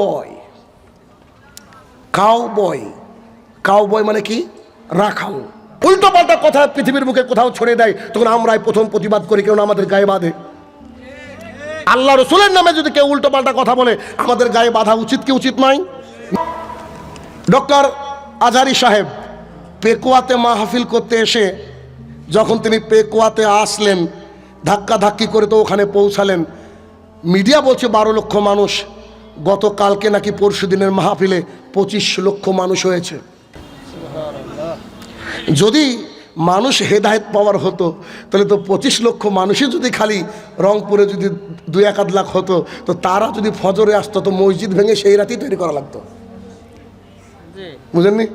বয় cowboy cowboy মানে কি? রাখাল। উল্টো পাল্টা কথা পৃথিবীর বুকে কোথাও ছড়িয়ে দেয়, তখন আমরাই প্রথম প্রতিবাদ করি কেন আমাদের গায়ে বাঁধে। আল্লাহ রসুলের নামে যদি কেউ উল্টো পাল্টা কথা বলে, আমাদের গায়ে বাঁধা উচিত কি উচিত নয়? ডক্টর আজারি সাহেব পেকুয়াতে মাহফিল করতে এসে, যখন তিনি পেকুয়াতে আসলেন ধাক্কা ধাক্কি করে তো ওখানে পৌঁছালেন মিডিয়া বলছে বারো লক্ষ মানুষ, গতকালকে নাকি পরশু দিনের মাহফিলে পঁচিশ লক্ষ মানুষ হয়েছে। যদি মানুষ হেদায়েত পাওয়ার হতো, তাহলে তো পঁচিশ লক্ষ মানুষই যদি খালি রংপুরে যদি দুই এক আধ লাখ হতো, তো তারা যদি ফজরে আসতো, তো মসজিদ ভেঙে সেই রাতেই তৈরি করা লাগতো। বুঝেননি?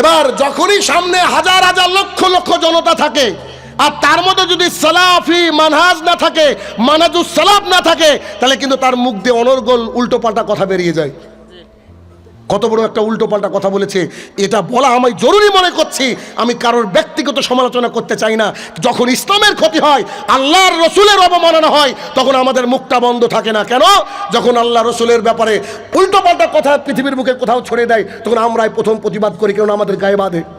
এবার যখনই সামনে হাজার হাজার লক্ষ লক্ষ জনতা থাকে আর তার মধ্যে যদি সালাফি মানহাজ না থাকে মানাজু সালাফ না থাকে, তাহলে কিন্তু তার মুখ দিয়ে অনর্গল উল্টো পাল্টা কথা বেরিয়ে যায়। কত বড় একটা উল্টো পাল্টা কথা বলেছে। এটা বলা আমি জরুরি মনে করছি। আমি কারোর ব্যক্তিগত সমালোচনা করতে চাই না। যখন ইসলামের ক্ষতি হয়, আল্লাহর রসুলের অবমাননা হয়, তখন আমাদের মুখটা বন্ধ থাকে না। কেন? যখন আল্লাহ রসুলের ব্যাপারে উল্টো পাল্টা কথা পৃথিবীর বুকে কোথাও ছড়িয়ে দেয়, তখন আমরাই প্রথম প্রতিবাদ করি কেন আমাদের গায়ে বাঁধে।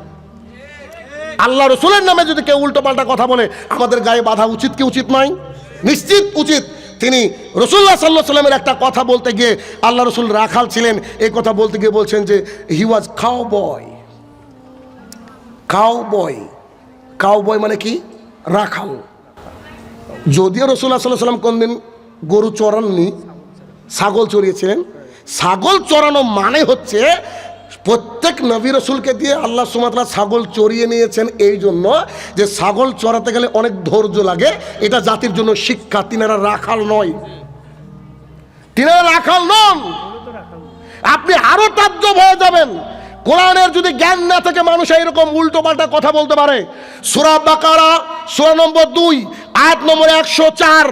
আল্লাহ রসুলের নামে যদি কেউ উল্টো পাল্টা কথা বলে, আমাদের গায়ে বাঁধা উচিত কি উচিত নয় নিশ্চিত উচিত। তিনি রসুল্লাহ সাল্লাহ সাল্লামের একটা কথা বলতে গিয়ে আল্লাহ রসুল রাখাল ছিলেন, এই কথা বলতে গিয়ে বলছেন যে he was cowboy cowboy cowboy মানে কি? রাখাল। যদিও রসুল্লাহ সাল্লাহ সাল্লাম কোনদিন গরু চড়াননি, ছাগল চড়িয়েছিলেন, ছাগল চড়ানো মানে হচ্ছে প্রত্যেক নবী রসুলকে দিয়ে আল্লাহ সুমাতলা ছাগল চড়িয়ে নিয়েছেন এই জন্য যে ছাগল চড়াতে গেলে অনেক ধৈর্য লাগে, এটা জাতির জন্য শিক্ষা, তিনারা রাখাল নয়। তিনারা রাখাল নন। আপনি আরও তাজ্জব হয়ে যাবেন। কোরআনের যদি জ্ঞান না থাকে, মানুষ এইরকম উল্টো পাল্টা কথা বলতে পারে। সুরা বাকারা, সুরা নম্বর দুই, আয়াত নম্বর একশো চার।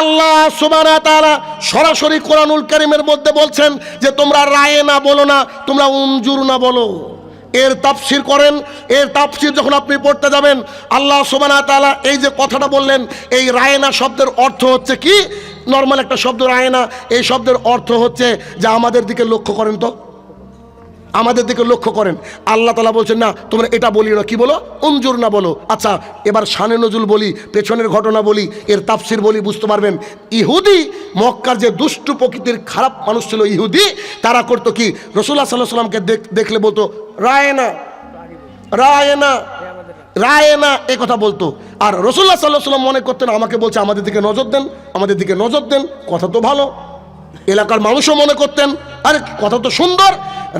আল্লাহ সুবানা তারা সরাসরি কোরআনুল করিমের মধ্যে বলছেন যে, তোমরা রায়ে না বলো না, তোমরা উঞ্জুর না বলো। এর তাফসির করেন, এর তাফসির যখন আপনি পড়তে যাবেন, আল্লাহ সুবানা তাআলা এই যে কথাটা বললেন, এই রায়না শব্দের অর্থ হচ্ছে কি? নর্মাল একটা শব্দ রায়না এই শব্দের অর্থ হচ্ছে যে, আমাদের দিকে লক্ষ্য করেন তো। আমাদের দিকে লক্ষ্য করেন। আল্লাহ তালা বলছেন, না, তোমরা এটা বলি না। কি বলো? অঞ্জুর না বলো। আচ্ছা এবার শানে নজুল বলি, পেছনের ঘটনা বলি, এর তাফসির বলি, বুঝতে পারবেন। ইহুদি, মক্কার যে দুষ্টু প্রকৃতির খারাপ মানুষ ছিল ইহুদি, তারা করতো কি? রসুল্লাহ সাল্লাহ সাল্লামকে দেখ- দেখলে বলতো, রায় না রায় না রায় না, এ কথা বলতো। আর রসুল্লাহ সাল্লাহ সাল্লাম মনে করতেন আমাকে বলছে আমাদের দিকে নজর দেন, আমাদের দিকে নজর দেন, কথা তো ভালো। এলাকার মানুষও মনে করতেন, আরে কথা তো সুন্দর।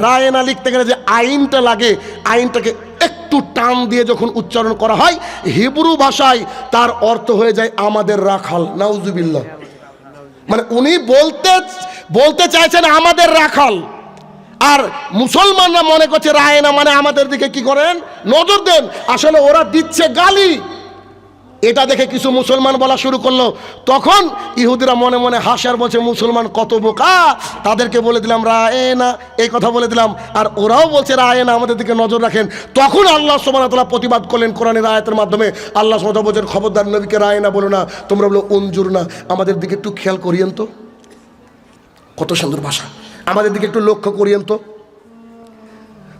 রায় না লিখতে গেলে যে আইনটা লাগে, আইনটাকে একটু টান দিয়ে যখন উচ্চারণ করা হয়, হিব্রু ভাষায় তার অর্থ হয়ে যায় আমাদের রাখাল, নাউজুবিল্লাহ। মানে উনি বলতে বলতে চাইছেন আমাদের রাখাল। আর মুসলমানরা মনে করছে রায়না মানে আমাদের দিকে কি করেন? নজর দেন, আসলে ওরা দিচ্ছে গালি। এটা দেখে কিছু মুসলমান বলা শুরু করল। তখন ইহুদিরা মনে মনে হাসার বলছে, মুসলমান কত বোকা? তাদেরকে বলে দিলাম, রায় না। এই কথা বলে দিলাম। আর ওরাও বলছে, রায় না। আমাদের দিকে নজর রাখেন। তখন আল্লাহ সোমানতলা প্রতিবাদ করলেন কোরআনের আয়াতের মাধ্যমে। আল্লাহ সোমতা বলছেন খবরদার নবীকে রায় না বলো না। তোমরা বলো অঞ্জুর না। আমাদের দিকে একটু খেয়াল করিয়েন তো। কত সুন্দর ভাষা। আমাদের দিকে একটু লক্ষ্য করিয়েন তো।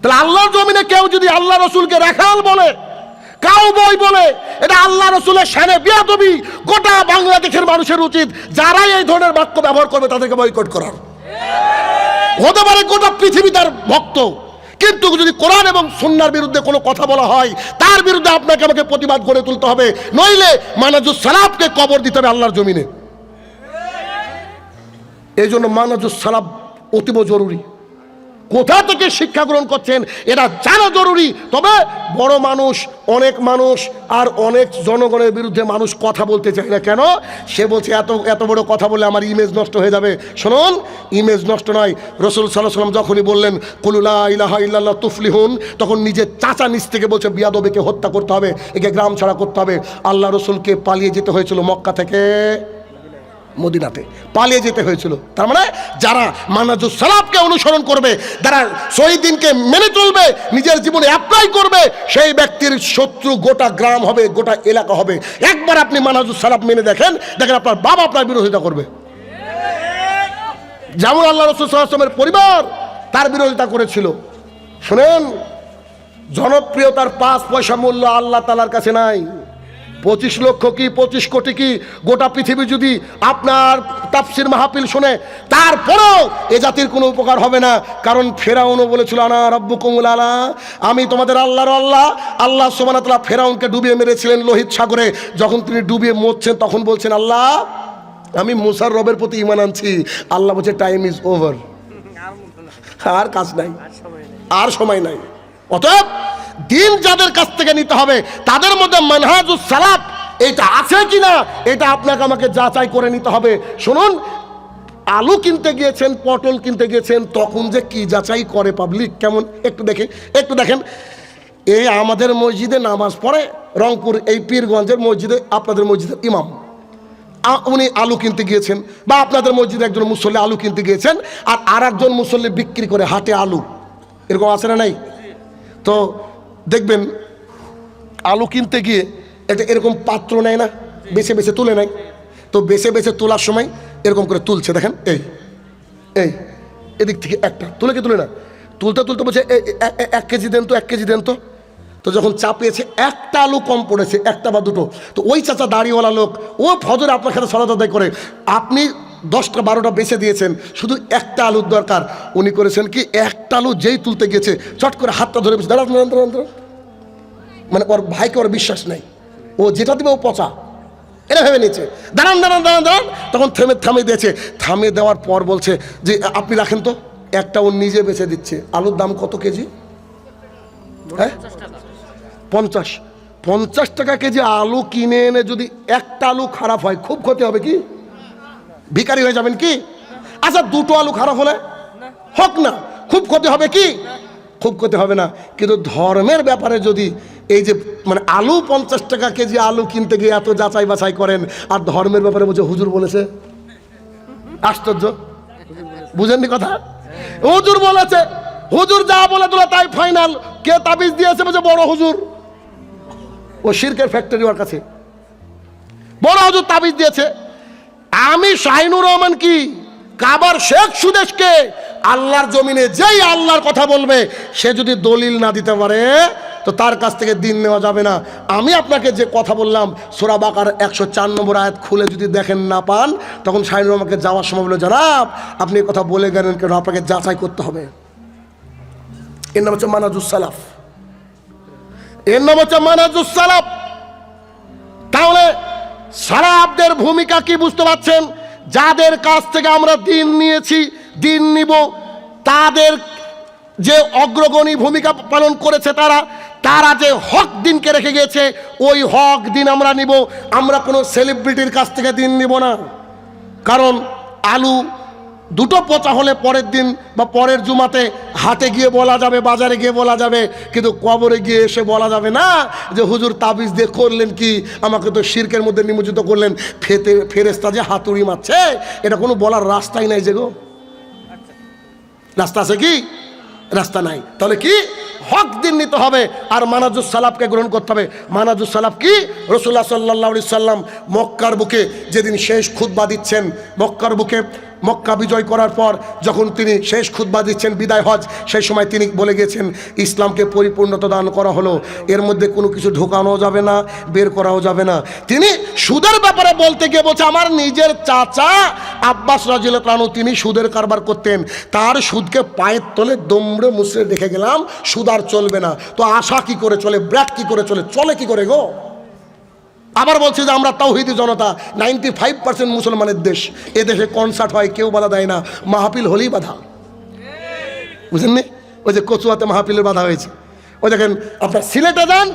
তাহলে আল্লাহর জমিনে কেউ যদি আল্লাহ রসুলকে রাখাল বলে কাউ বই বলে, এটা আল্লাহ রসুলের সানে বিয়াদবি। গোটা বাংলাদেশের মানুষের উচিত যারাই এই ধরনের বাক্য ব্যবহার করবে তাদেরকে বয়কট করার। হতে পারে গোটা পৃথিবী তার ভক্ত, কিন্তু যদি কোরআন এবং সুন্নার বিরুদ্ধে কোনো কথা বলা হয়, তার বিরুদ্ধে আপনাকে আমাকে প্রতিবাদ গড়ে তুলতে হবে। নইলে মানাজুস সালাফকে কবর দিতে হবে আল্লাহর জমিনে। এই জন্য মানাজুস সালাফ অতীব জরুরি। কোথা থেকে শিক্ষা গ্রহণ করছেন এটা জানা জরুরি। তবে বড় মানুষ, অনেক মানুষ আর অনেক জনগণের বিরুদ্ধে মানুষ কথা বলতে চায় না। কেন? সে বলছে, এত এত বড় কথা বলে আমার ইমেজ নষ্ট হয়ে যাবে। শুনুন ইমেজ নষ্ট নয়। রসুল সাল্লাম যখনই বললেন কুলুলা ইলাহা ইল্লাল্লাহ তুফলিহুন, তখন নিজের চাচা নিচ থেকে বলছে, বিয়াদবেকে হত্যা করতে হবে, একে গ্রাম ছাড়া করতে হবে। আল্লাহ রসুলকে পালিয়ে যেতে হয়েছিল মক্কা থেকে। মদিনাতে পালিয়ে যেতে হয়েছিল। তার মানে যারা মানাজুস সালাফকে অনুসরণ করবে, যারা শহীদিনকে মেনে চলবে, নিজের জীবনে অ্যাপ্লাই করবে, সেই ব্যক্তির শত্রু গোটা গ্রাম হবে, গোটা এলাকা হবে। একবার আপনি মানাজুস সালাফ মেনে দেখেন দেখেন আপনার বাবা আপনার বিরোধিতা করবে। যেমন আল্লাহ রসুল সাল্লামের পরিবার তার বিরোধিতা করেছিল। শুনেন, জনপ্রিয়তার পাঁচ পয়সা মূল্য আল্লাহ তালার কাছে নাই। পঁচিশ লক্ষ কি পঁচিশ কোটি কি গোটা পৃথিবী যদি আপনার তাফসির মাহফিল শুনে তারপরেও এ জাতির কোনো উপকার হবে না। কারণ ফেরাউনও বলেছিল আনা রব্বু কুমুল আলা। আমি তোমাদের আল্লাহর আল্লাহ। আল্লাহ সোমানাতলা ফেরাউনকে ডুবিয়ে মেরেছিলেন লোহিত সাগরে। যখন তিনি ডুবিয়ে মরছেন তখন বলছেন আল্লাহ আমি মুসার রবের প্রতি ইমান আনছি। আল্লাহ বলছে টাইম ইজ ওভার আর কাজ নাই। আর সময় নাই। অতএব দিন যাদের কাছ থেকে নিতে হবে, তাদের মধ্যে মানহাজুস সালাফ এটা আছে কিনা, এটা আপনাকে আমাকে যাচাই করে নিতে হবে। শুনুন, আলু কিনতে গিয়েছেন, পটল কিনতে গিয়েছেন, তখন যে কি যাচাই করে পাবলিক কেমন? একটু দেখে, একটু দেখেন। এই আমাদের মসজিদে নামাজ পড়ে, রংপুর এই পীরগঞ্জের মসজিদে, আপনাদের মসজিদের ইমাম। উনি আলু কিনতে গিয়েছেন, বা আপনাদের মসজিদে একজন মুসল্লি আলু কিনতে গিয়েছেন, আর আর একজন মুসল্লি বিক্রি করে হাটে আলু। এরকম আছে না নাই? তো দেখবেন, আলু কিনতে গিয়ে একটা এরকম পাত্র নেয় না, বেছে বেছে তুলে নেয়। তো বেছে বেছে তোলার সময় এরকম করে তুলছে, দেখেন, এই এই, এদিক থেকে একটা, তুলে কি তুলে না? তুলতে তুলতে বলছে, "এ- এ- এ- এ- এক কেজি দেন তো, এক কেজি দেন তো। তো যখন চাপিয়েছে, একটা আলু কম পড়েছে, একটা বা দুটো। তো ওই চাচা দাড়িওয়ালা লোক, ও ফজরে আপনার সাথে আদায় করে। আপনি দশটা, বারোটা বেছে দিয়েছেন। শুধু একটা আলুর দরকার। উনি করেছেন কি, একটা আলু যেই তুলতে গেছে চট করে হাতটা ধরে বসে দাঁড়ান। মানে ওর ভাইকে ওর বিশ্বাস নেই। ও যেটা দেবে ও পচা। এটা ভেবে নিয়েছে। দাঁড়ান দাঁড়ান দাঁড়ান দাঁড়ান। তখন থেমে থামে দিয়েছে। থামে দেওয়ার পর বলছে যে, আপনি রাখেন তো। একটা ও নিজে বেছে দিচ্ছে। আলুর দাম কত কেজি? হ্যাঁ? পঞ্চাশ। পঞ্চাশ টাকা কেজি আলু কিনে এনে যদি একটা আলু খারাপ হয়, খুব ক্ষতি হবে কি? ভিখারি হয়ে যাবেন কি? আচ্ছা দুটো আলু খারাপ হলে? হোক না। খুব ক্ষতি হবে কি? খুব ক্ষতি হবে না। কিন্তু ধর্মের ব্যাপারে যদি এই যে মানে আলু পঞ্চাশ টাকা কেজি আলু কিনতে গিয়ে এত যাচাই বাছাই করেন, আর ধর্মের ব্যাপারে বলছে, হুজুর বলেছে? আশ্চর্য। বুঝেননি কথা? হুজুর বলেছে, হুজুর যা বলে তোলা তাই ফাইনাল কে তাবিজ দিয়েছে বলছে, বড় হুজুর। ও শিরকের ফ্যাক্টরি ওর কাছে। বড় হুজুর তাবিজ দিয়েছে। আমি শাহিনুর রহমান কি? কাবার শেখ সুদেশকে আল্লাহর জমিনে যেই আল্লাহর কথা বলবে, সে যদি দলিল না দিতে পারে, তো তার কাছ থেকে দিন নেওয়া যাবে না। আমি আপনাকে যে কথা বললাম, সোরা বাকার একশো চার নম্বর আয়াত খুলে যদি দেখেন না পান, তখন শাহিনুর রহমানকে যাওয়ার সময় বলে জানাব, আপনি কথা বলে গেলেন কেন? আপনাকে যাচাই করতে হবে। এর নাম হচ্ছে মানাজুস সালাফ। এর নাম হচ্ছে মানাজুস সালাফ। সারাবদের ভূমিকা কি বুঝতে পারছেন? যাদের কাছ থেকে আমরা দিন নিয়েছি, দিন নিব, তাদের যে অগ্রগণী ভূমিকা পালন করেছে তারা তারা যে হক দিনকে রেখে গিয়েছে, ওই হক দিন আমরা নিব। আমরা কোনো সেলিব্রিটির কাছ থেকে দিন নিব না। কারণ আলু দুটো পচা হলে পরের দিন বা পরের জুমাতে হাটে গিয়ে বলা যাবে, বাজারে গিয়ে বলা যাবে, কিন্তু কবরে গিয়ে এসে বলা যাবে না যে, হুজুর, তাবিজ দিয়ে করলেন কি? আমাকে তো শির্কের মধ্যে নিমজ্জিত করলেন। ফেতে ফেরেস্তা যে হাতুড়ি মারছে, এটা কোনো বলার রাস্তাই নাই যে গো। রাস্তা আছে কি? রাস্তা নাই। তাহলে কি? হক দিন নিতে হবে আর মানাজুস সালাফকে গ্রহণ করতে হবে। মানাজুস সালাফ কি? রসুল্লাহ সাল্লাহ সাল্লাম মক্কার বুকে যেদিন শেষ খুতবা দিচ্ছেন, মক্কার বুকে মক্কা বিজয় করার পর যখন তিনি শেষ খুতবা দিচ্ছেন বিদায় হজ, সেই সময় তিনি বলে গেছেন, ইসলামকে পরিপূর্ণতা দান করা হলো। এর মধ্যে কোনো কিছু ঢোকানো যাবে না, বের করাও যাবে না। তিনি সুদের ব্যাপারে বলতে গিয়ে বলছে, আমার নিজের চাচা আব্বাস রাজিল প্রাণু তিনি সুদের কারবার করতেন। তার সুদকে পায়ের তলে দমড়ে মুসড়ে দেখে গেলাম, সুদ আর চলবে না। তো আশা কি করে চলে? ব্র্যাক কি করে চলে? চলে কি করে গো? আবার বলছে যে আমরা তাওহিদি জনতা নাইনটি ফাইভ পার্সেন্ট মুসলমানের দেশ। এ দেশে কনসার্ট হয়, কেউ বাধা দেয় না। মাহফিল হলেই বাধা। বুঝেননি? ওই যে কচুয়াতে মাহফিলের বাধা হয়েছে। ওই দেখেন, আপনার সিলেটে যান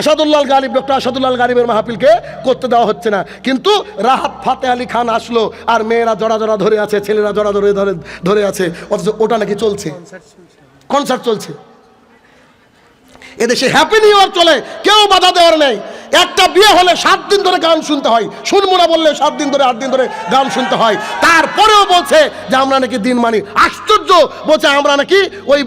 আসাদুল্লাহ গালিব, ডক্টর আসাদুল্লাহ গালিবের মাহফিলকে করতে দেওয়া হচ্ছে না। কিন্তু রাহাত ফাতে আলী খান আসলো, আর মেয়েরা জড়া জড়া ধরে আছে, ছেলেরা জড়া ধরে ধরে ধরে আছে। অথচ ওটা নাকি চলছে? কনসার্ট চলছে। এদেশে হ্যাপি নিউ ইয়ার চলে, কেউ বাধা দেওয়ার নেই। একটা বিয়ে হলে সাত দিন ধরে গান শুনতে হয়। শুনব না বললে সাত দিন ধরে, আট দিন ধরে গান শুনতে হয়। তারপরেও বলছে যে আমরা নাকি দিন মানি। আশ্চর্য! বলছে, আমরা নাকি ওই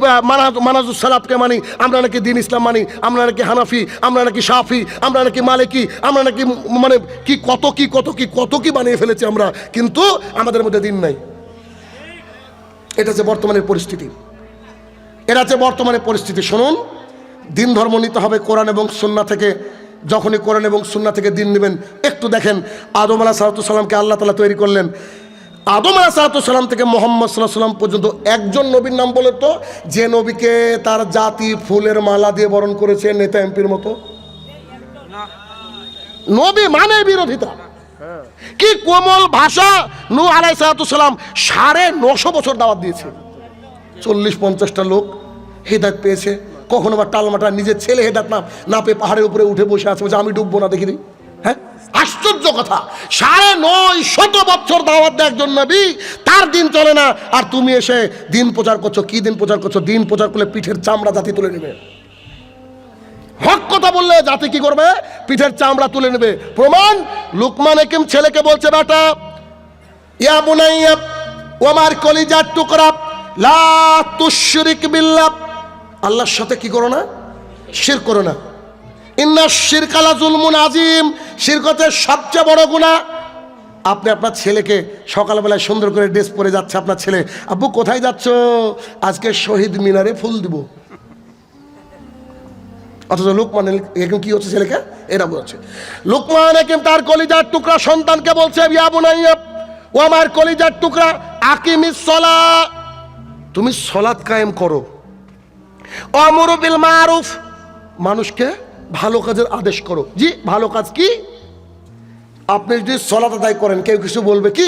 মানাজুস সালাফকে মানি। আমরা নাকি দিন ইসলাম মানি। আমরা নাকি হানাফি, আমরা নাকি সাফি আমরা নাকি মালিকি, আমরা নাকি মানে কি কত কি কত কি কত কি বানিয়ে ফেলেছি আমরা। কিন্তু আমাদের মধ্যে দিন নাই। এটা যে বর্তমানের পরিস্থিতি। এটা যে বর্তমানের পরিস্থিতি। শুনুন দিন ধর্ম নিতে হবে কোরআন এবং সুন্না থেকে। যখনই কোরআন এবং সুন্না থেকে দিন নেবেন, একটু দেখেন, আদম আলাহ সালাতামকে আল্লাহ তালা তৈরি করলেন। আদম আলাহ সালাতাম থেকে মোহাম্মদ সাল্লাহ সাল্লাম পর্যন্ত একজন নবীর নাম বলে তো, যে নবীকে তার জাতি ফুলের মালা দিয়ে বরণ করেছে নেতা এমপির মতো। নবী মানে বিরোধিতা। কি কোমল ভাষা নু আলাই সালাতাম সাড়ে নশো বছর দাওয়াত দিয়েছে। চল্লিশ পঞ্চাশটা লোক হেদায়ত পেয়েছে। কখনো বা টালমাটা নিজের ছেলে হেদায়ত না না পেয়ে পাহাড়ের উপরে উঠে বসে আছে আমি ডুববো না, দেখিনি। হ্যাঁ? আশ্চর্য কথা। সাড়ে নয় শত বছর দাওয়াত দেয় একজন নবী, তার দিন চলে না। আর তুমি এসে দিন প্রচার করছ, কি দিন প্রচার করছ? দিন প্রচার করলে পিঠের চামড়া জাতি তুলে নেবে। হক কথা বললে জাতি কি করবে? পিঠের চামড়া তুলে নেবে। প্রমাণ, লুকমান একিম ছেলেকে বলছে, বেটা, ইয়া বুনাইয়া, ওমার কলিজার টুকরা, লা তুশরিক বিল্লাহ। আল্লাহর সাথে কি করো না? শির করো না। ইন্না শিরকালা জুলমুন আজিম। শিরকতের সবচেয়ে বড় গুণা আপনি আপনার ছেলেকে সকালবেলায় সুন্দর করে ড্রেস পরে যাচ্ছে আপনার ছেলে। আব্বু, কোথায় যাচ্ছ? আজকে শহীদ মিনারে ফুল দিব। অথচ লোকমান এরকম কি হচ্ছে ছেলেকে? এটা বলছে লোকমান একিম তার কলিজার টুকরা সন্তানকে বলছে ও আমার কলিজার টুকরা, আকিমিস সলা তুমি সলাৎ কায়েম করো। অমর বিল মারুফ। মানুষকে ভালো কাজের আদেশ করো। জি, ভালো কাজ কি? আপনি যদি সলাত আদায় করেন, কেউ কিছু বলবে কি?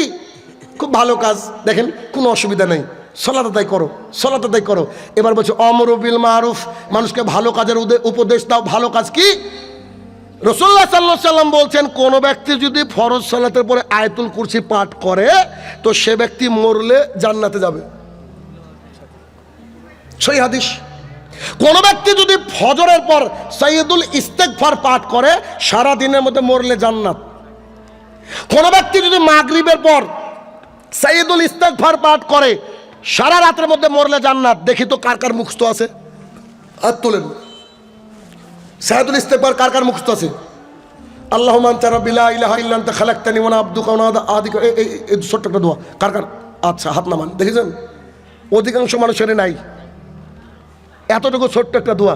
খুব ভালো কাজ। দেখেন, কোনো অসুবিধা নেই। সলাত আদায় করো সলাত আদায় করো। এবার বলছে, অমর বিল মারুফ, মানুষকে ভালো কাজের উপদেশ দাও। ভালো কাজ কি? রসুল্লাহ সাল্লাহ সাল্লাম বলছেন, কোন ব্যক্তি যদি ফরজ সালাতের পরে আয়তুল কুরসি পাঠ করে, তো সে ব্যক্তি মরলে জান্নাতে যাবে। সেই হাদিস। কোন ব্যক্তি যদি ফজরের পর সৈয়দুল ইস্তেকফার পাঠ করে, সারা দিনের মধ্যে মরলে জান্নাত। কোন ব্যক্তি যদি মাগরিবের পর সৈয়দুল ইস্তেকফার পাঠ করে, সারা রাতের মধ্যে মরলে জান্নাত। দেখি তো কার কার মুখস্থ আছে। আর তোলেন। সাইদুল ইস্তেকবার কার কার মুখস্থ আছে? আল্লাহ মান তারা বিলা ইলাহা ইল্লা আনতা খালাকতানি ওয়া আব্দু কাউনা আদি এই ছোট্ট একটা দোয়া। কার কার? আচ্ছা হাত নামান। দেখেছেন? অধিকাংশ মানুষের নাই। এতটুকু ছোট্ট একটা দোয়া।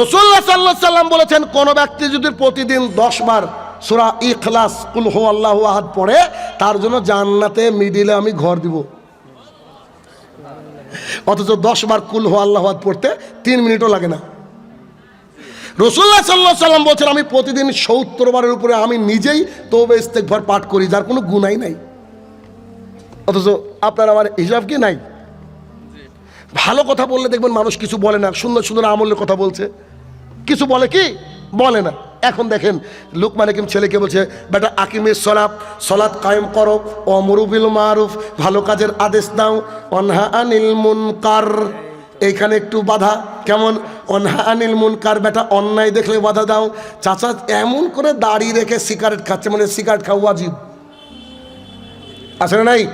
রসুল্লাহ সাল্লাহ সাল্লাম বলেছেন, কোন ব্যক্তি যদি প্রতিদিন দশ বার সুরা ইখলাস, কুল হো আল্লাহ আহাদ পড়ে, তার জন্য জান্নাতে মিডিলে আমি ঘর দিব। অথচ দশ বার কুল হো আল্লাহ আহাদ পড়তে তিন মিনিটও লাগে না। রসুল্লাহ সাল্লাহ সাল্লাম বলছেন, আমি প্রতিদিন সত্তর বারের উপরে আমি নিজেই তবে ইস্তেকভার পাঠ করি, যার কোনো গুণাই নাই। অথচ আপনার আমার হিসাব কি নাই? ভালো কথা বললে দেখবেন মানুষ কিছু বলে না, সুন্দর সুন্দর আমলের কথা বলছে। কিছু বলে কি? বলে না। এখন দেখেন, লোকমান হাকিম ছেলেকে বলছে, বেটা আকিমের সলাপ, সলাৎ কায়েম করো অমরুবিল মারুফ, ভালো কাজের আদেশ দাও, অনহা আনিল মুনকার। এইখানে একটু বাধা, কেমন? অনহা আনিল মুনকার, বেটা অন্যায় দেখলে বাধা দাও। চাচা এমন করে দাড়ি রেখে সিগারেট খাচ্ছে মানে সিগারেট খাওয়া ওয়াজিব। না নাই?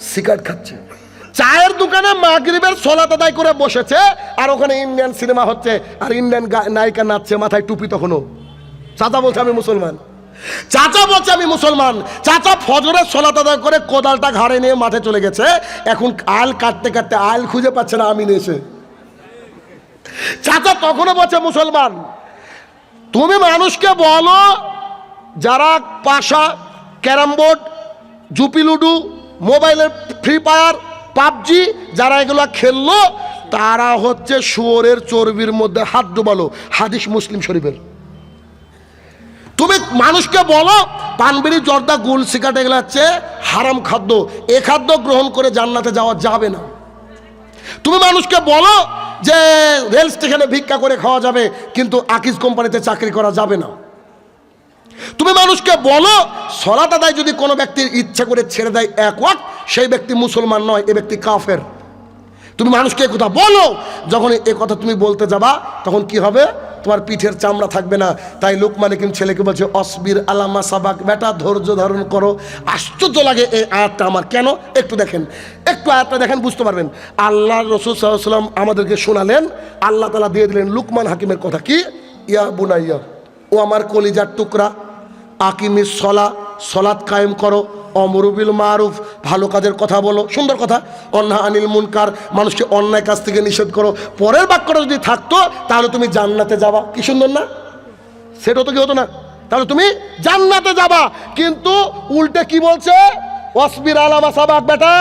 সিগারেট খাচ্ছে। চায়ের দোকানে মাগরিবের সলাত আদায় করে বসেছে, আর ওখানে ইন্ডিয়ান সিনেমা হচ্ছে, আর ইন্ডিয়ান নায়িকা নাচছে, মাথায় টুপি তখনও। চাচা বলছে, আমি মুসলমান। চাচা বলছে, আমি মুসলমান। চাচা ফজরের সলাত আদায় করে কোদালটা ঘাড়ে নিয়ে মাঠে চলে গেছে। এখন আল কাটতে কাটতে আল খুঁজে পাচ্ছে না আমি এসে। চাচা তখনও বলছে, মুসলমান, তুমি মানুষকে বলো, যারা পাশা, ক্যারাম বোর্ড, জুপি লুডু, মোবাইলের ফ্রি ফায়ার পাবজি, যারা এগুলো খেললো, তারা হচ্ছে শুয়োরের চর্বির মধ্যে হাত ডুবালো, হাদিস মুসলিম শরীফের। তুমি মানুষকে বলো, পানবিড়ি, জর্দা, গুল, সিগারেট এগুলো হচ্ছে হারাম খাদ্য। এ খাদ্য গ্রহণ করে জান্নাতে যাওয়া যাবে না। তুমি মানুষকে বলো যে রেল স্টেশনে ভিক্ষা করে খাওয়া যাবে, কিন্তু আকিজ কোম্পানিতে চাকরি করা যাবে না। তুমি মানুষকে বলো সলাত আদায় যদি কোনো ব্যক্তির ইচ্ছা করে ছেড়ে দেয় এক ওয়াক্ত, সেই ব্যক্তি মুসলমান নয়, এ ব্যক্তি কাফের। তুমি মানুষকে কথা বলো যখন এ কথা তুমি বলতে যাবা, তখন কি হবে? তোমার পিঠের চামড়া থাকবে না। তাই লোকমান কিম ছেলেকে বলছে, অসবির আলামা সাবাক, বেটা ধৈর্য ধারণ করো। আশ্চর্য লাগে এই আয়াতটা আমার। কেন? একটু দেখেন। একটু আয়াতটা দেখেন, বুঝতে পারবেন। আল্লাহ রসুল সাল্লাম আমাদেরকে শোনালেন, আল্লাহ তালা দিয়ে দিলেন, লুকমান হাকিমের কথা কি? ইয়া বুনাইয়া, ও আমার কলিজার টুকরা। আকিমি সলা, সলাৎ কায়েম করো, অমরুবিল মারুফ, ভালো কাজের কথা বলো, সুন্দর কথা, অন্যা আনিল মুনকার, মানুষকে অন্যায় কাজ থেকে নিষেধ করো, পরের বাক্যটা যদি থাকতো, তাহলে তুমি জান্নাতে যাবা, কি সুন্দর না? সেটা তো কি হতো না? তাহলে তুমি জান্নাতে যাবা, কিন্তু উল্টে কি বলছে? অসবির আলামা সাবাক বেটা,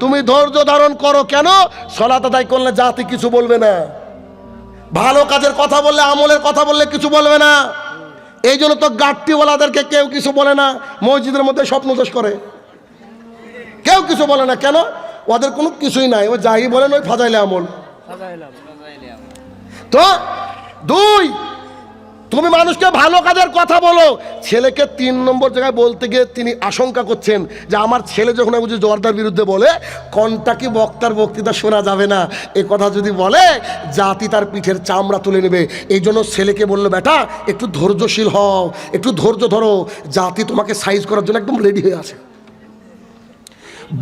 তুমি ধৈর্য ধারণ করো কেন? সলাত আদায় করলে জাতি কিছু বলবে না। ভালো কাজের কথা বললে, আমলের কথা বললে কিছু বলবে না। এই জন্য তো গাট্টিওয়ালাদেরকে কেউ কিছু বলে না মসজিদের মধ্যে স্বপ্ন দোষ করে। কেউ কিছু বলে না কেন? ওদের কোনো কিছুই নাই ও যাই বলেন ওই ফাজাইলে আমল। তো দুই তুমি মানুষকে ভালো কাজের কথা বলো। ছেলেকে তিন নম্বর জায়গায় বলতে গিয়ে তিনি আশঙ্কা করছেন যে আমার ছেলে যখন বুঝি জর্দার বিরুদ্ধে বলে কনটা কি বক্তার বক্তৃতা শোনা যাবে না? এ কথা যদি বলে, জাতি তার পিঠের চামড়া তুলে নেবে। এই জন্য ছেলেকে বলল, বেটা, একটু ধৈর্যশীল হও, একটু ধৈর্য ধরো। জাতি তোমাকে সাইজ করার জন্য একদম রেডি হয়ে আছে।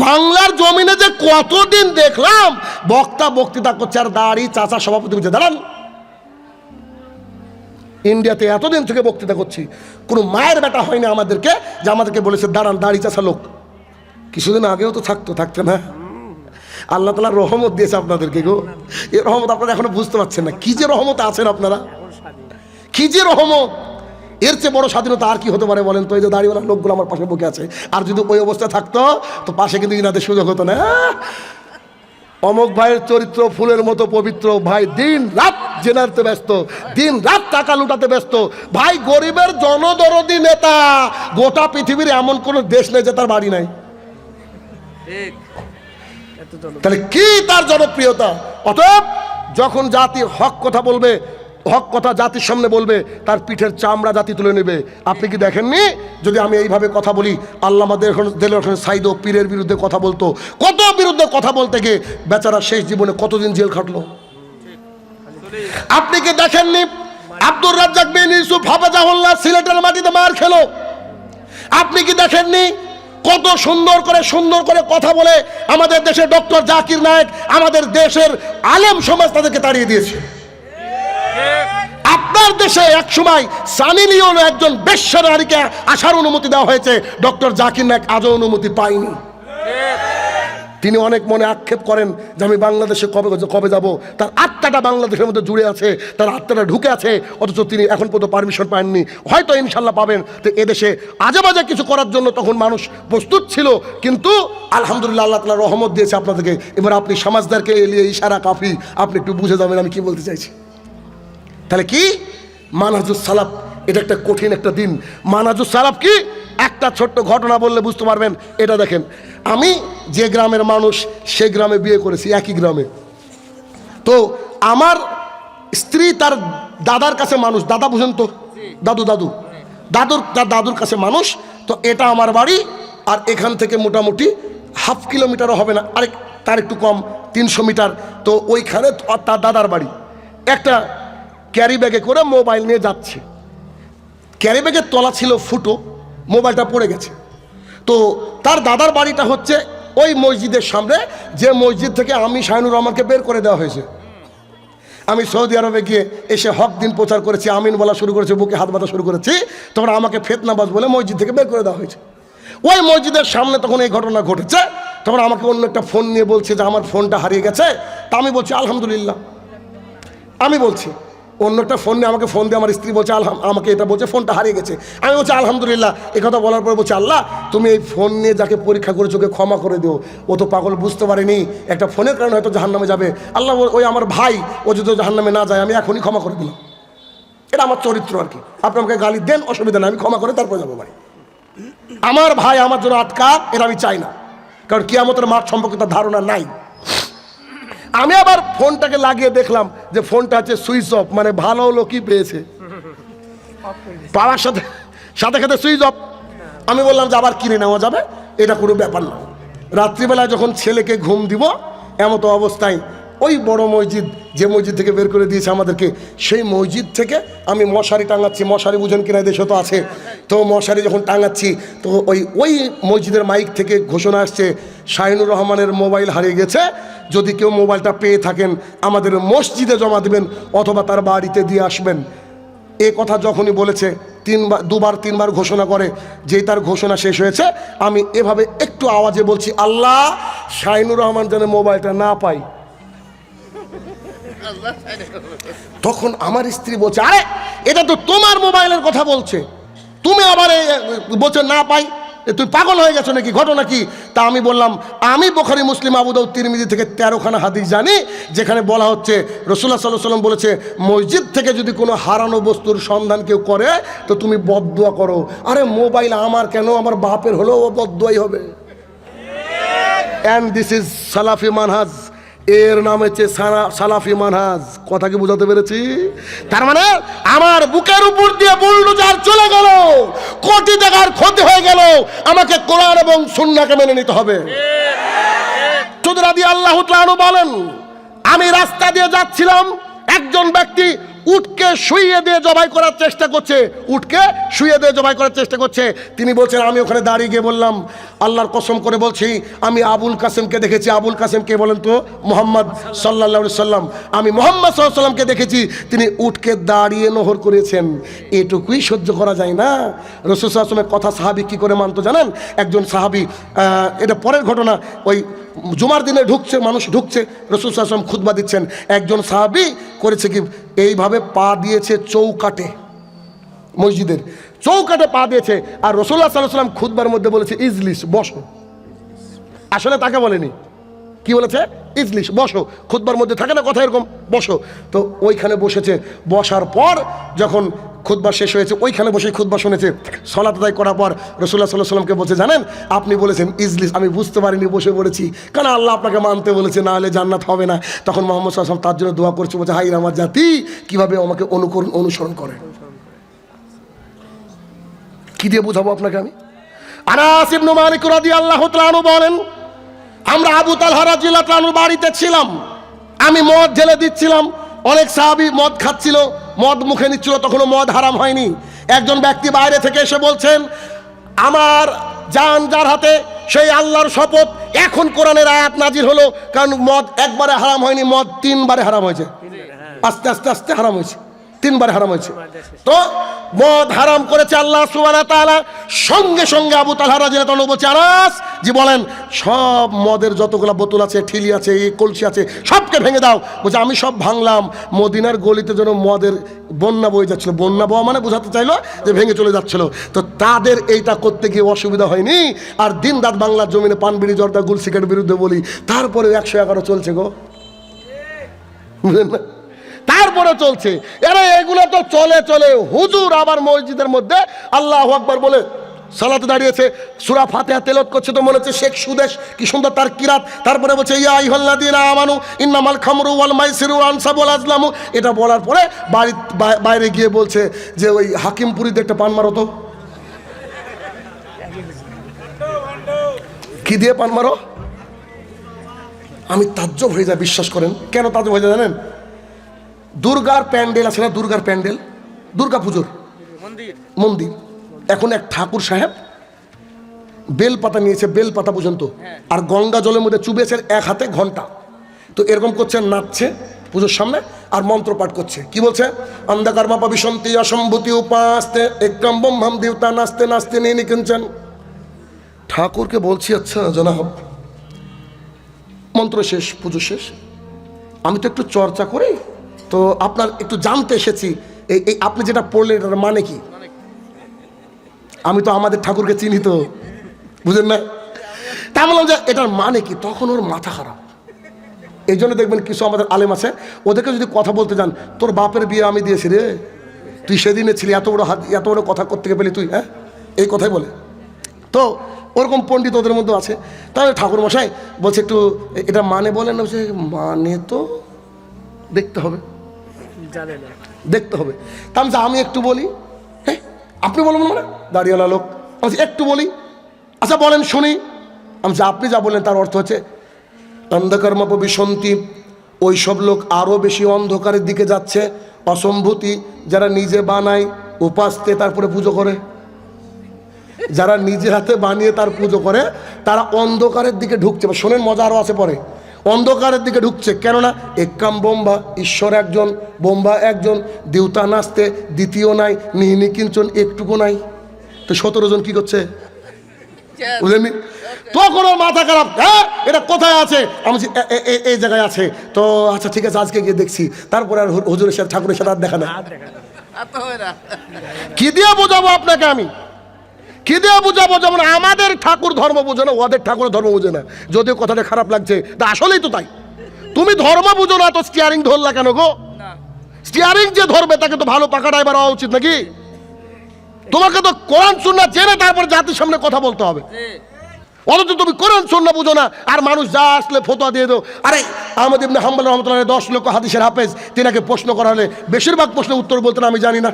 বাংলার জমিনে যে কতদিন দেখলাম, বক্তা বক্তৃতা করছে, আর দাঁড়ি চাচা সভাপতি দাঁড়ান ইন্ডিয়াতে এতদিন থেকে বক্তৃতা করছি, কোনো মায়ের বেটা হয়নি আমাদেরকে যে আমাদেরকে বলেছে, দাঁড়ান দাড়ি চাষা লোক। কিছুদিন আগেও তো থাকতো থাকতো না। আল্লাহ তালা রহমত দিয়েছে আপনাদেরকে গো। এই রহমত আপনারা এখনও বুঝতে পারছেন না। কি যে রহমত আছেন আপনারা? কি যে রহমত? এর চেয়ে বড় স্বাধীনতা আর কি হতে পারে বলেন তো? এই যে দাড়িওয়ালা লোকগুলো আমার পাশে বকে আছে। আর যদি ওই অবস্থা থাকতো, তো পাশে কিন্তু ইনাদের সুযোগ হতো না। অমক ভাইয়ের চরিত্র ফুলের মতো পবিত্র। ভাই দিন রাত জেনারতে ব্যস্ত। দিন রাত টাকা লুটাতে ব্যস্ত। ভাই গরিবের জনদরদি নেতা। গোটা পৃথিবীর এমন কোনো দেশ নেই যে তার বাড়ি নাই। তাহলে কি তার জনপ্রিয়তা? অতএব যখন জাতি হক কথা বলবে হক কথা জাতির সামনে বলবে, তার পিঠের চামড়া জাতি তুলে নেবে। আপনি কি দেখেননি? যদি আমি এইভাবে কথা বলি ওখানে সাইদ পীরের বিরুদ্ধে কথা বলতো। কত বিরুদ্ধে কথা বলতে গিয়ে বেচারা শেষ জীবনে কতদিন জেল খাটলো? আপনি কি দেখেননি? আব্দুর রাজ্জাক বিন ইউসুফ হাফেজাহুল্লাহ সিলেটের মাটিতে মার খেলো। আপনি কি দেখেননি? কত সুন্দর করে সুন্দর করে কথা বলে আমাদের দেশের ডক্টর জাকির নায়ক আমাদের দেশের আলেম সমাজ তাদেরকে তাড়িয়ে দিয়েছে। আপনার দেশে এক সময় সানি লিওন একজন বেশ্যা নারীকে আসার অনুমতি দেওয়া হয়েছে। ডক্টর জাকির নায়ক আজও অনুমতি পায়নি। তিনি অনেক মনে আক্ষেপ করেন যে আমি বাংলাদেশে কবে কবে যাব। তার আত্মাটা বাংলাদেশের মধ্যে জুড়ে আছে, তার আত্মাটা ঢুকে আছে, অথচ তিনি এখন পর্যন্ত পারমিশন পাননি। হয়তো ইনশাল্লাহ পাবেন তো এদেশে আজে বাজে কিছু করার জন্য তখন মানুষ প্রস্তুত ছিল, কিন্তু আলহামদুলিল্লাহ আল্লাহ তালা রহমত দিয়েছে আপনাদেরকে। এবার আপনি সমাজদারকে এলিয়ে ইশারা, কাফি, আপনি একটু বুঝে যাবেন আমি কি বলতে চাইছি। তাহলে কি? মানাজুস সালাফ, এটা একটা কঠিন একটা দিন। মানাজুস সালাফ কি? একটা ছোট্ট ঘটনা বললে বুঝতে পারবেন, এটা দেখেন। আমি যে গ্রামের মানুষ, সে গ্রামে বিয়ে করেছি, একই গ্রামে। তো আমার স্ত্রী তার দাদার কাছে মানুষ, দাদা বুঝেন তো? দাদু দাদু। দাদুর, তার দাদুর কাছে মানুষ, তো এটা আমার বাড়ি, আর এখান থেকে মোটামুটি হাফ কিলোমিটারও হবে না, আরেক, তার একটু কম, তিনশো মিটার। তো ওইখানে তার দাদার বাড়ি। একটা ক্যারি ব্যাগে করে মোবাইল নিয়ে যাচ্ছে। ক্যারি ব্যাগের তলা ছিল ফুটো, মোবাইলটা পড়ে গেছে। তো তার দাদার বাড়িটা হচ্ছে ওই মসজিদের সামনে, যে মসজিদ থেকে আমি শাহিনুর রহমানকে বের করে দেওয়া হয়েছে। আমি সৌদি আরবে গিয়ে এসে হক দিন প্রচার করেছি, আমিন বলা শুরু করেছি, বুকে হাত বাঁধা শুরু করেছি, তখন আমাকে ফেতনাবাজ বলে মসজিদ থেকে বের করে দেওয়া হয়েছে। ওই মসজিদের সামনে তখন এই ঘটনা ঘটেছে, তখন আমাকে অন্য একটা ফোন নিয়ে বলছে যে আমার ফোনটা হারিয়ে গেছে। তা আমি বলছি, আলহামদুলিল্লাহ। আমি বলছি অন্য একটা ফোন নিয়ে আমাকে ফোন দিয়ে আমার স্ত্রী বলছে, আলহাম আমাকে এটা বলছে, ফোনটা হারিয়ে গেছে। আমি বলছি, আলহামদুলিল্লাহ। এ কথা বলার পর বলছি, আল্লাহ, তুমি এই ফোন নিয়ে যাকে পরীক্ষা করে চোখে ক্ষমা করে দিও। ও তো পাগল, বুঝতে পারেনি। একটা ফোনের কারণে হয়তো জাহান্নামে যাবে। আল্লাহ ওই আমার ভাই, ও যদি জাহান্নামে না যায়, আমি এখনই ক্ষমা করে দিলাম। এটা আমার চরিত্র আর কি। আপনি আমাকে গালি দেন, অসুবিধা নেই, আমি ক্ষমা করে তারপরে যাব বাড়ি। আমার ভাই আমার জন্য আটকা, এটা আমি চাই না। কারণ কিয়ামতের মাঠ সম্পর্কে তার ধারণা নাই। আমি আবার ফোনটাকে লাগিয়ে দেখলাম যে ফোনটা আছে সুইচ অফ মানে ভালো লোকই পেয়েছে। পাওয়ার সাথে সাথে সাথে সুইচ অফ। আমি বললাম যে আবার কিনে নেওয়া যাবে, এটা কোনো ব্যাপার না। রাত্রিবেলায় যখন ছেলেকে ঘুম দিব, এমতো অবস্থায় ওই বড় মসজিদ যে মসজিদ থেকে বের করে দিয়েছে আমাদেরকে, সেই মসজিদ থেকে আমি মশারি টাঙাচ্ছি। মশারি বুঝেন কিনা দেশে তো আছে। তো মশারি যখন টাঙাচ্ছি, তো ওই ওই মসজিদের মাইক থেকে ঘোষণা আসছে, শাহিনুর রহমানের মোবাইল হারিয়ে গেছে। যদি কেউ মোবাইলটা পেয়ে থাকেন, আমাদের মসজিদে জমা দিবেন, অথবা তার বাড়িতে দিয়ে আসবেন। এ কথা যখনই বলেছে, তিনবার, দুবার, তিনবার ঘোষণা করে, যেই তার ঘোষণা শেষ হয়েছে, আমি এভাবে একটু আওয়াজে বলছি, আল্লাহ শাইনুর রহমান যেন মোবাইলটা না পাই তখন আমার স্ত্রী বলছে, আরে, এটা তো তোমার মোবাইলের কথা বলছে। তুমি আবার বলছে, না পাই। তুই পাগল হয়ে গেছো নাকি? ঘটনা কি? তা আমি বললাম, আমি বোখারি, মুসলিম আবুদাউ তিরমিজি থেকে তেরোখানা হাদিস জানি, যেখানে বলা হচ্ছে রসুল্লাহ সাল্লাহ সাল্লাম বলেছে, মসজিদ থেকে যদি কোনো হারানো বস্তুর সন্ধান কেউ করে, তো তুমি বদুয়া করো। আরে, মোবাইল আমার কেন? আমার বাপের হলেও ও বদুয়াই হবে। অ্যান্ড দিস ইজ সালাফি মানহাজ এর নাম হচ্ছে সালা- সালাফি মানহাজ। কথা কি বুঝাতে পেরেছি? তার মানে আমার বুকের উপর দিয়ে বুলডোজার চলে গেল, কোটি টাকার ক্ষতি হয়ে গেল, আমাকে কোরআন এবং সুন্নাকে মেনে নিতে হবে। চৌধুরাদি আল্লাহ বলেন, আমি রাস্তা দিয়ে যাচ্ছিলাম, একজন ব্যক্তি উটকে শুইয়ে দিয়ে জবাই করার চেষ্টা করছে, উটকে শুইয়ে দিয়ে জবাই করার চেষ্টা করছে। তিনি বলছেন, আমি ওখানে দাঁড়িয়ে গিয়ে বললাম আল্লাহর কসম করে বলছি, আমি আবুল কাসেমকে দেখেছি। আবুল কাসেম কে বলেন তো? মোহাম্মদ সাল্লাহ সাল্লাম আমি মোহাম্মদ সাল্লামকে দেখেছি, তিনি উটকে দাঁড়িয়ে নহর করেছেন। এটুকুই সহ্য করা যায় না। রসুল আসলামের কথা সাহাবি কী করে মানতো জানেন? একজন সাহাবি এটা পরের ঘটনা, ওই জুমার দিনে ঢুকছে, মানুষ ঢুকছে, রসুল আসলাম খুতবা দিচ্ছেন। একজন সাহাবি করেছে কি? এইভাবে পা দিয়েছে চৌকাটে, মসজিদের। চৌকাটে পা দিয়েছে। আর রসুল্লাহ সাল্লাহ সাল্লাম খুতবার মধ্যে বলেছে, ইজলিস, বসো। আসলে তাকে বলেনি। কি বলেছে? ইজলিস, বসো। খুতবার মধ্যে থাকে না কথা এরকম, বসো। তো ওইখানে বসেছে। বসার পর যখন খুতবা শেষ হয়েছে, ওইখানে বসে খুতবা শুনেছে। সলাত আদায় করার পর রসুল্লাহ সাল্লাহ সাল্লামকে বলছে, জানেন, আপনি বলেছেন ইজলিস, আমি বুঝতে পারিনি, বসে পড়েছি। কারণ আল্লাহ আপনাকে মানতে বলেছে? না হলে জান্নাত হবে না। তখন মোহাম্মদ সাল্লাম তার জন্য দোয়া করছে, বলছে হাই আমার জাতি, কীভাবে আমাকে অনুকরণ, অনুসরণ করে কি দিয়ে বোঝাবো আপনাকে আমি। আনাস ইবনু মালিক রাদিয়াল্লাহু তাআলা বলেন, আমরা আবু তালহা রাদিয়াল্লাহু তাআলা বাড়িতে ছিলাম। আমি মদ ঢেলে দিচ্ছিলাম। অনেক সাহাবী মদ খাচ্ছিল, মদ মুখে নিচ্ছিল, তখনও মদ হারাম হয়নি। একজন ব্যক্তি বাইরে থেকে এসে বলছেন, আমার জান যার হাতে, সেই আল্লাহর শপথ, এখন কোরআনের আয়াত নাজির হলো। কারণ মদ একবারে হারাম হয়নি, মদ তিনবারে হারাম হয়েছে। আস্তে আস্তে আস্তে হারাম হয়েছে। তিনবার হারাম হয়েছে। তো মদ হারাম করেছে আল্লাহ তাআলা। সঙ্গে সঙ্গে আবু তালহা রাদিয়াল্লাহু তাআলা বলছে, আনাস! যে বলেন, সব মদের যতগুলো বোতল আছে, ঠিলি আছে, এই কলসি আছে, সবকে ভেঙে দাও। বলছে, আমি সব ভাঙলাম। মদিনার গলিতে যেন মদের বন্যা বয়ে যাচ্ছিল। বন্যা বওয়া মানে বোঝাতে চাইলো যে ভেঙে চলে যাচ্ছিল। তো তাদের এইটা করতে গিয়ে অসুবিধা হয়নি। আর দিন রাত বাংলার জমিনে পান বিড়ি জর্দা গুল সিগারেটের বিরুদ্ধে বলি তারপরে একশো এগারো চলছে গো। বুঝলেন না? তারপরে চলছে। এরা এগুলো তো চলে চলে। হুজুর আবার মসজিদের মধ্যে আল্লাহ আকবার বলে, সালাতে দাঁড়িয়েছে। সুরা ফাতেহা তেলত করছে তো মনে হচ্ছে শেখ সুদেশ, কি সুন্দর তার কিরাত। তারপরে বলছে, ইয়া ইহল্লাদিনা আমানু, ইন্নামাল খামরু ওয়াল মাইসিরু ওয়াল আনসাবু আজলামু এটা বলার পরে বাড়ি বাইরে গিয়ে বলছে যে, ওই হাকিমপুরিতে একটা পান মারো তো। কি দিয়ে পান মারো? আমি তাজ্জব হয়ে যায় বিশ্বাস করেন। কেন তাজ্জব হয়ে যায় জানেন? দুর্গার প্যান্ডেল আছে না দুর্গার প্যান্ডেল? দুর্গা পুজোর। মন্দির। এখন এক ঠাকুর সাহেব বেলপাতা নিয়েছে বেলপাতা পর্যন্ত। আর গঙ্গা জলের মধ্যে চুবেছে এক হাতে ঘণ্টা। তো এরকম করছে নাচছে পুজোর সামনে আর মন্ত্র পাঠ করছে। কি বলছে? অন্ধকার মাপা বিসন্তি অসম্ভূতি উপাস্তে একম ব্রহ্মাম দেবতা নাচতে নাচতে নিয়ে নিকেঞ্চন। ঠাকুরকে বলছি আচ্ছা জনাব মন্ত্র শেষ পুজো শেষ। আমি তো একটু চর্চা করি। তো আপনার একটু জানতে এসেছি, এই এই আপনি যেটা পড়লেন এটার মানে কি? আমি তো আমাদের ঠাকুরকে চিনি তো বুঝলেন না? তা বললাম যে, এটার মানে কি? তখন ওর মাথা খারাপ। এই জন্য দেখবেন কিছু আমাদের আলেম আছে, ওদেরকে যদি কথা বলতে যান, তোর বাপের বিয়ে আমি দিয়েছি রে। তুই সেদিনে ছিলি, এত বড় হাত, এত বড় কথা করতে পেলি তুই হ্যাঁ? এই কথাই বলে। তো ওরকম পণ্ডিত ওদের মধ্যে আছে। তাহলে ঠাকুর মশাই বলছে একটু এটা মানে বলেন না। মানে তো দেখতে হবে। দেখতে হবে। তা আমি একটু বলি হ্যাঁ? আপনি বলবেন মানে দাঁড়িয়েলা লোক। বলছি, একটু বলি। আচ্ছা বলেন শুনি। আমি আপনি যা বললেন তার অর্থ হচ্ছে অন্ধকর্মপ বিসন্তি ওই সব লোক আরও বেশি অন্ধকারের দিকে যাচ্ছে অসম্ভূতি যারা নিজে বানায় উপাসতে তারপরে পুজো করে। যারা নিজে হাতে বানিয়ে তার পুজো করে তারা অন্ধকারের দিকে ঢুকছে। বা শোনেন মজা আরও আছে পরে। অন্ধকারের দিকে ঢুকছে। কেননা একাম বোম্বা ঈশ্বর একজন বোম্বা একজন দেউতা নাচতে দ্বিতীয় নাই নিহিনি কিঞ্চন একটুকু নাই। তো সতেরো জন কি করছে? বুঝলেন তখন ওর মাথা খারাপ? হ্যাঁ? এটা কোথায় আছে? আমি বলছি, "এ- এ- এ- এই জায়গায় আছে। তো আচ্ছা ঠিক আছে আজকে গিয়ে দেখছি। তারপরে আর হুজুরের সাথে ঠাকুরের সাথে আর দেখা না। কি দিয়ে বোঝাবো আপনাকে আমি? কি দিয়ে বোঝাবো যেমন আমাদের ঠাকুর ধর্ম বোঝে না ওদের ঠাকুর ধর্ম বোঝে না। যদিও কথাটা খারাপ লাগছে তা আসলেই তো তাই। তুমি ধর্ম বুঝো না তো স্টিয়ারিং ধরলা কেন গো? স্টিয়ারিং যে ধরবে তাকে তো ভালো পাকা ড্রাইভার হওয়া উচিত নাকি? তোমাকে তো কোরআন শুননা জেনে তারপর জাতির সামনে কথা বলতে হবে। অথচ তুমি কোরআন শুননা বুঝো না আর মানুষ যা আসলে ফতোয়া দিয়ে দাও। আরে আহমদ ইবনে হাম্বল রহমতুল্লাহ দশ লক্ষ হাদিসের হাফেজ তিনাকে প্রশ্ন করা হলে বেশিরভাগ প্রশ্নের উত্তর বলতেন আমি জানি না।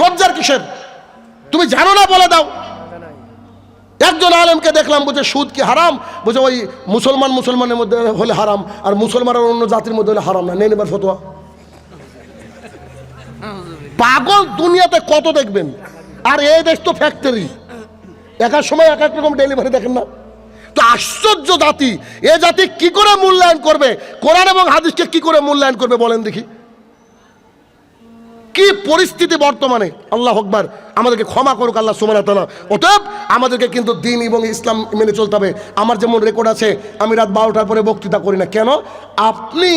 লজ্জার কিসের? তুমি জানো না বলে দাও। একজন আলেমকে দেখলাম, বুঝে সুদ কি হারাম? বুঝে ওই মুসলমান মুসলমানের মধ্যে হলে হারাম, আর মুসলমান আর অন্য জাতির মধ্যে হলে হারাম না। নেই নেবার ফতোয়া। পাগল দুনিয়াতে কত দেখবেন? আর এই দেশ তো ফ্যাক্টরি একার সময় এক এক রকম ডেলিভারি দেখেন না। তো আশ্চর্য জাতি। এ জাতি কি করে মূল্যায়ন করবে? কোরআন এবং হাদিসকে কি করে মূল্যায়ন করবে বলেন দেখি। কি পরিস্থিতি বর্তমানে? আল্লাহ আকবার। আমাদেরকে ক্ষমা করুক আল্লাহ সুমান তালা অতএব আমাদেরকে কিন্তু দিন এবং ইসলাম মেনে চলতে হবে। আমার যেমন রেকর্ড আছে আমি রাত বারোটার পরে বক্তৃতা করি না। কেন? আপনি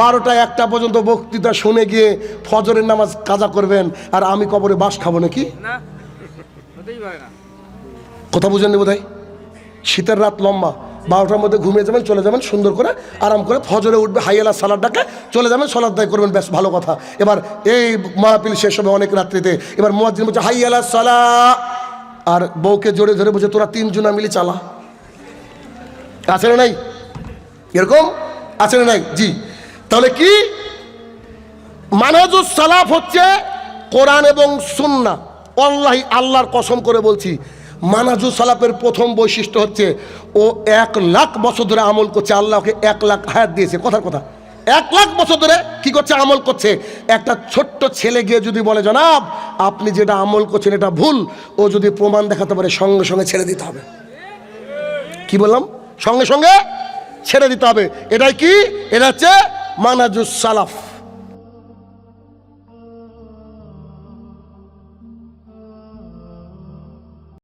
বারোটা একটা পর্যন্ত বক্তৃতা শুনে গিয়ে ফজরের নামাজ কাজা করবেন আর আমি কবরে বাস খাব নাকি? কথা বুঝেননি বোধ শীতের রাত লম্বা। বারোটার মধ্যে ঘুমিয়ে যাবেন, চলে যাবেন, সুন্দর করে আরাম করে ফজরে উঠবে হাইয়ালা সালাদ ডাকে, চলে যাবেন, সলাদ দায় করবেন বেশ ভালো কথা। এবার এই মাহপিল শেষ হবে অনেক রাত্রিতে। এবার মোয়াজ্জিন বলছে হাইয়ালা সালা। আর বউকে জোরে ধরে বলছে, তোরা তিনজনা মিলে চালা। আছে না নাই? এরকম? আছে না নাই? জি। তাহলে কি? মানহাজুস সালাফ হচ্ছে কোরআন এবং সুন্না অল্লাহি আল্লাহর কসম করে বলছি। মানাজুস সালাফের প্রথম বৈশিষ্ট্য হচ্ছে, ও এক লাখ বছর ধরে আমল করছে, আল্লাহকে এক লাখ হায়াত দিয়েছে। কথার কথা। এক লাখ বছর ধরে কি করছে, আমল করছে। একটা ছোট্ট ছেলে গিয়ে যদি বলে, জনাব, আপনি যেটা আমল করছেন এটা ভুল। ও যদি প্রমাণ দেখাতে পারে, সঙ্গে সঙ্গে ছেড়ে দিতে হবে। কি বললাম? সঙ্গে সঙ্গে ছেড়ে দিতে হবে। এটাই কি? এটা হচ্ছে মানাজুস সালাফ।